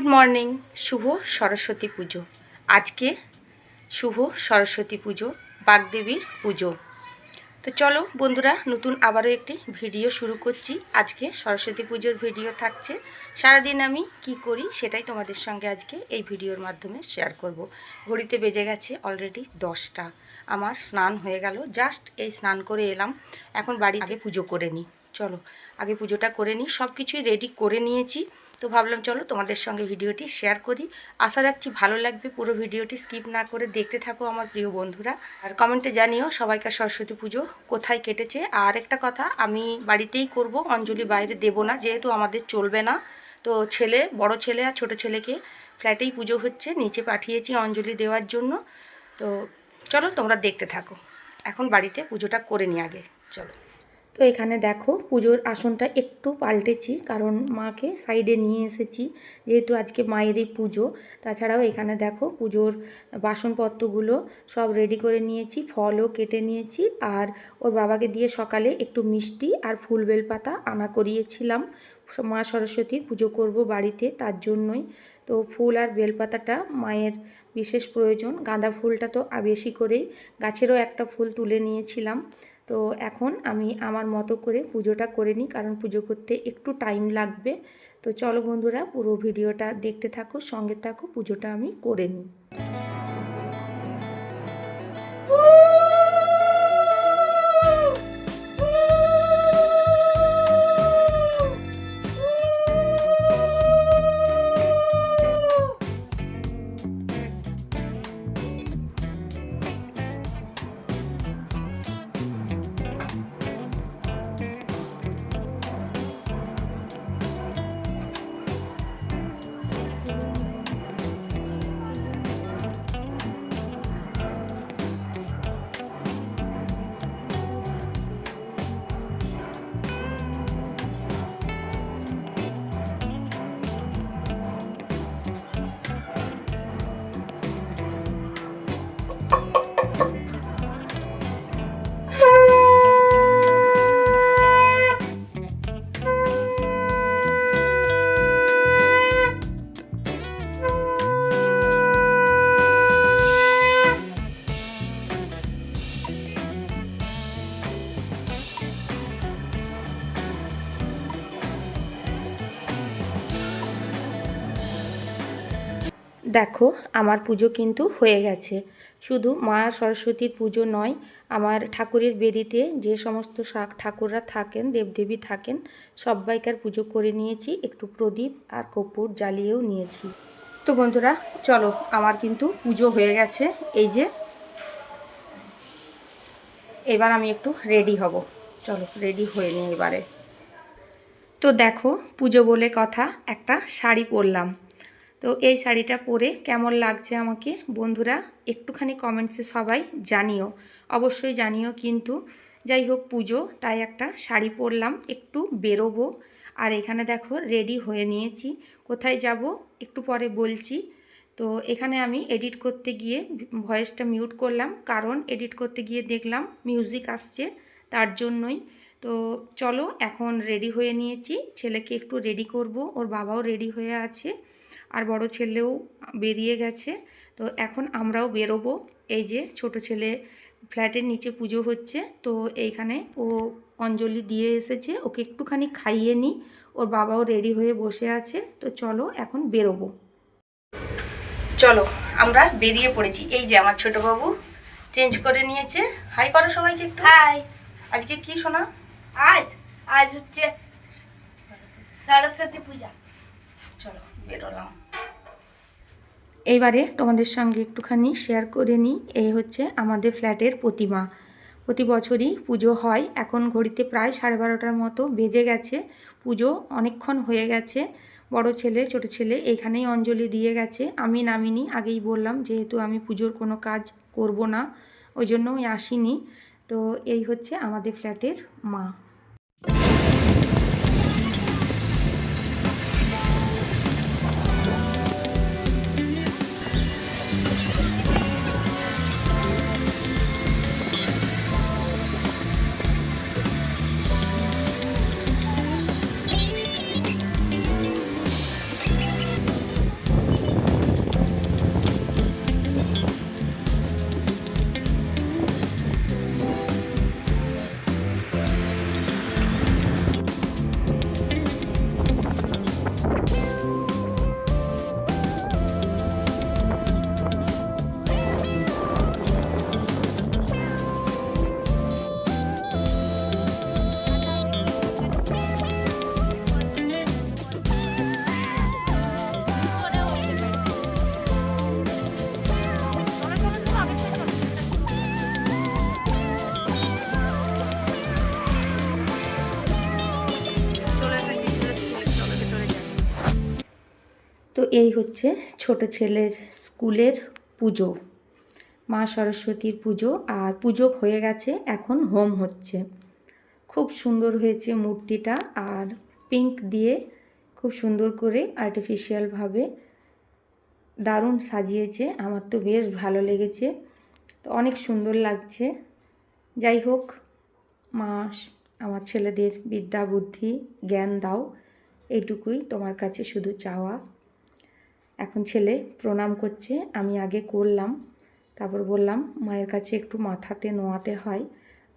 Good morning, শুভ সরস্বতী পুজো। আজকে শুভ সরস্বতী পুজো, বাগদেবীর পুজো। তো চলো বন্ধুরা, নতুন আবারও একটি ভিডিও শুরু করছি। আজকে সরস্বতী পুজোর ভিডিও থাকছে। সারাদিন আমি কি করি সেটাই তোমাদের সঙ্গে আজকে এই ভিডিওর মাধ্যমে শেয়ার করব। ঘড়িতে বেজে গেছে অলরেডি দশটা। আমার স্নান হয়ে গেল। জাস্ট এই স্নান করে এলাম। এখন বাড়ি আগে পুজো করে নিই। চলো, আগে পুজোটা করে নিই। সব কিছুই রেডি করে নিয়েছি। তো ভাবলাম, চলো তোমাদের সঙ্গে ভিডিওটি শেয়ার করি। আশা রাখছি ভালো লাগবে। পুরো ভিডিওটি স্কিপ না করে দেখতে থাকো আমার প্রিয় বন্ধুরা। আর কমেন্টে জানিও সবাইকার সরস্বতী পুজো কোথায় কেটেছে। আর একটা কথা, আমি বাড়িতেই করব, অঞ্জলি বাইরে দেব না, যেহেতু আমাদের চলবে না। তো ছেলে, বড় ছেলে আর ছোট ছেলেকে ফ্ল্যাটেই পুজো হচ্ছে, নিচে পাঠিয়েছি অঞ্জলি দেওয়ার জন্য। তো চলো তোমরা দেখতে থাকো। এখন বাড়িতে পুজোটা করে নিই আগে। চলো। তো এখানে দেখো পুজোর আসনটা একটু পাল্টেছি, কারণ মাকে সাইডে নিয়ে এসেছি, যেহেতু আজকে মায়েরই পুজো। তাছাড়াও এখানে দেখো পুজোর বাসনপত্রগুলো সব রেডি করে নিয়েছি, ফলও কেটে নিয়েছি, আর ওর বাবাকে দিয়ে সকালে একটু মিষ্টি আর ফুল বেলপাতা আনা করিয়েছিলাম। মা সরস্বতীর পুজো করব বাড়িতে তার জন্যই। তো ফুল আর বেলপাতাটা মায়ের বিশেষ প্রয়োজন। গাঁদা ফুলটা তো বেশি করেই, গাছেরও একটা ফুল তুলে নিয়েছিলাম। তো এখন আমি আমার মতো করে পুজোটা করে নিই, কারণ পুজো করতে একটু টাইম লাগবে। তো চলো বন্ধুরা, পুরো ভিডিওটা দেখতে থাকো, সঙ্গে থাকো, পুজোটা আমি করে নিই। দেখো, আমার পুজো কিন্তু হয়ে গেছে। শুধু মা সরস্বতীর পুজো নয়, আমার ঠাকুরের বেদিতে যে সমস্ত শাক ঠাকুররা থাকেন, দেবদেবী থাকেন, সবাইকার পুজো করে নিয়েছি। একটু প্রদীপ আর কর্পূর জ্বালিয়েও নিয়েছি। তো বন্ধুরা, চলো, আমার কিন্তু পুজো হয়ে গেছে। এই যে, এবার আমি একটু রেডি হব। চলো, রেডি হয়ে নিই এবারে। তো দেখো, পুজো বলে কথা, একটা শাড়ি পরলাম। তো এই শাড়িটা পরে কেমন লাগছে আমাকে বন্ধুরা একটুখানি কমেন্টসে সবাই জানিও। অবশ্যই জানিও কিন্তু যাই হোক পুজো, তাই একটা শাড়ি পরলাম, একটু বেরোবো। আর এখানে দেখো রেডি হয়ে নিয়েছি। কোথায় যাব একটু পরে বলছি। তো এখানে আমি এডিট করতে গিয়ে ভয়েসটা মিউট করলাম, কারণ এডিট করতে গিয়ে দেখলাম মিউজিক আসছে তার জন্যই। তো চলো এখন রেডি হয়ে নিয়েছি। ছেলেকে একটু রেডি করব, ওর বাবাও রেডি হয়ে আছে। আর বড় ছেলেও বেরিয়ে গেছে। তো এখন আমরাও বেরোবো। এই যে ছোট ছেলে ফ্ল্যাটের নিচে পুজো হচ্ছে। তো এইখানে ও অঞ্জলি দিয়ে এসেছে। ওকে একটুখানি খাইয়ে নিই। ওর বাবাও রেডি হয়ে বসে আছে। তো চলো এখন বেরোবো। চলো আমরা বেরিয়ে পড়েছি। এই যে আমার ছোট বাবু চেঞ্জ করে নিয়েছে। হাই করো সবাইকে একটু। হাই। আজকে কি শোনা? আজ আজ হচ্ছে সরস্বতী পূজা। চলো বেরোলাম। এইবারে তোমাদের সঙ্গে একটুখানি শেয়ার করে নিই। এই হচ্ছে আমাদের ফ্ল্যাটের প্রতিমা। প্রতি বছরই পুজো হয়। এখন ঘড়িতে প্রায় সাড়ে বারোটার মতো বেজে গেছে। পুজো অনেকক্ষণ হয়ে গেছে। বড় ছেলে, ছোট ছেলে এইখানেই অঞ্জলি দিয়ে গেছে। আমি নামিনি, আগেই বললাম যেহেতু আমি পুজোর কোনো কাজ করব না, ওই জন্যই আসিনি। তো এই হচ্ছে আমাদের ফ্ল্যাটের মা। এই হচ্ছে ছোট ছেলের স্কুলের পুজো, মা সরস্বতীর পুজো আর পুজো হয়ে গেছে, এখন হোম হচ্ছে। খুব সুন্দর হয়েছে মূর্তিটা আর পিঙ্ক দিয়ে খুব সুন্দর করে আর্টিফিশিয়ালভাবে দারুণ সাজিয়েছে, আমার তো বেশ ভালো লেগেছে। তো অনেক সুন্দর লাগছে। যাই হোক, মা, আমার ছেলেদের বিদ্যা বুদ্ধি, জ্ঞান দাও, এইটুকুই তোমার কাছে শুধু চাওয়া। এখন ছেলে প্রণাম করছে, আমি আগে করলাম, তারপর বললাম, মায়ের কাছে একটু মাথাতে নোয়াতে হয়।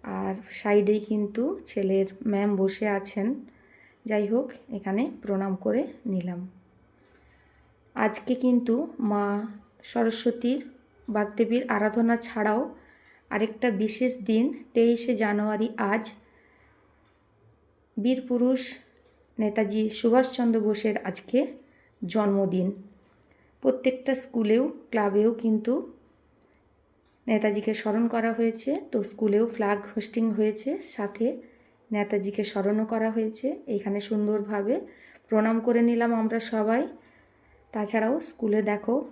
আর সাইডেই কিন্তু ছেলের ম্যাম বসে আছেন। যাই হোক, এখানে প্রণাম করে নিলাম। আজকে কিন্তু মা সরস্বতীর বাগদেবীর আরাধনা ছাড়াও আরেকটা বিশেষ দিন, তেইশে জানুয়ারি আজ বীরপুরুষ নেতাজি সুভাষচন্দ্র বোসের আজকে জন্মদিন। প্রত্যেকটা স্কুলেও, ক্লাবেও কিন্তু নেতাজিকে স্মরণ করা হয়েছে। তো স্কুলেও ফ্ল্যাগ হোস্টিং হয়েছে, সাথে নেতাজিকে স্মরণও করা হয়েছে। এখানে সুন্দরভাবে প্রণাম করে নিলাম আমরা সবাই। তাছাড়াও স্কুলে দেখো,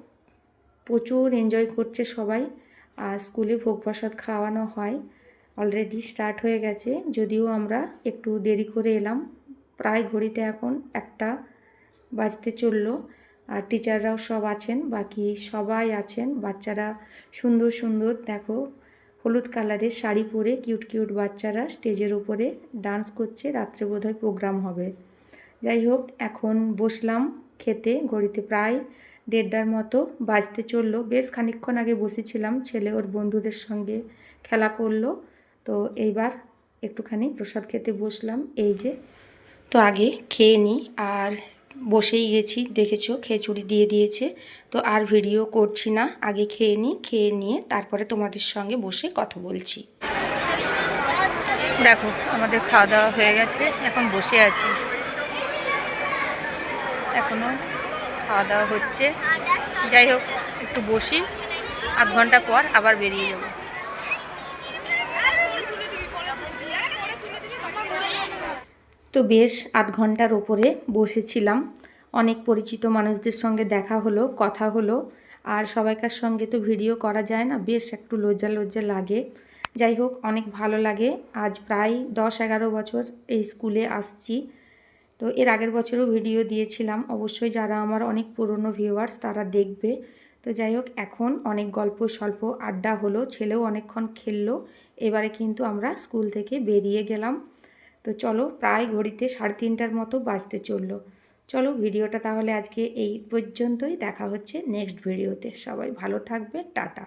প্রচুর এনজয় করছে সবাই। আর স্কুলে ভোগ প্রসাদ খাওয়ানো হয়। অলরেডি স্টার্ট হয়ে গেছে, যদিও আমরা একটু দেরি করে এলাম। প্রায় ঘড়িতে এখন একটা বাজতে চলল। আর টিচাররাও সব আছেন, বাকি সবাই আছেন। বাচ্চারা সুন্দর সুন্দর, দেখো, হলুদ কালারের শাড়ি পরে কিউট কিউট বাচ্চারা স্টেজের উপরে ডান্স করছে। রাত্রে বোধহয় প্রোগ্রাম হবে। যাই হোক, এখন বসলাম খেতে, ঘড়িতে প্রায় দেড়টার মতো বাজতে চলল। বেশ খানিকক্ষণ আগে বসেছিলাম, ছেলে ওর বন্ধুদের সঙ্গে খেলা করল। তো এইবার একটুখানি প্রসাদ খেতে বসলাম। এই যে, তো আগে খেয়ে নিই আর বসেই গেছি, দেখেছ? খিচুড়ি দিয়ে দিয়েছে। তো আর ভিডিও করছি না, আগে খেয়ে নিই, খেয়ে নিয়ে তারপরে তোমাদের সঙ্গে বসে কথা বলছি। দেখো, আমাদের খাওয়া দাওয়া হয়ে গেছে, এখন বসে আছি। এখনও খাওয়া দাওয়া হচ্ছে। যাই হোক, একটু বসি, আধ ঘণ্টা পর আবার বেরিয়ে যাব। তো বেশ আধ ঘণ্টার ওপরে বসেছিলাম। অনেক পরিচিত মানুষদের সঙ্গে দেখা হলো, কথা হলো। আর সবাইকার সঙ্গে তো ভিডিও করা যায় না, বেশ একটু লজ্জা লজ্জা লাগে। যাই হোক, অনেক ভালো লাগে। আজ প্রায় দশ এগারো বছর এই স্কুলে আসছি। তো এর আগের বছরও ভিডিও দিয়েছিলাম। অবশ্যই যারা আমার অনেক পুরনো ভিউয়ার্স তারা দেখবে। তো যাই হোক, এখন অনেক গল্প স্বল্প, আড্ডা হলো, ছেলেও অনেকক্ষণ খেললো। এবারে কিন্তু আমরা স্কুল থেকে বেরিয়ে গেলাম। তো চলো প্রায় ঘড়িতে সাড়ে তিনটার মতো বাজতে চলল। চলো ভিডিওটা তাহলে আজকে এই পর্যন্তই। দেখা হচ্ছে নেক্সট ভিডিওতে সবাই ভালো থাকবে। টাটা।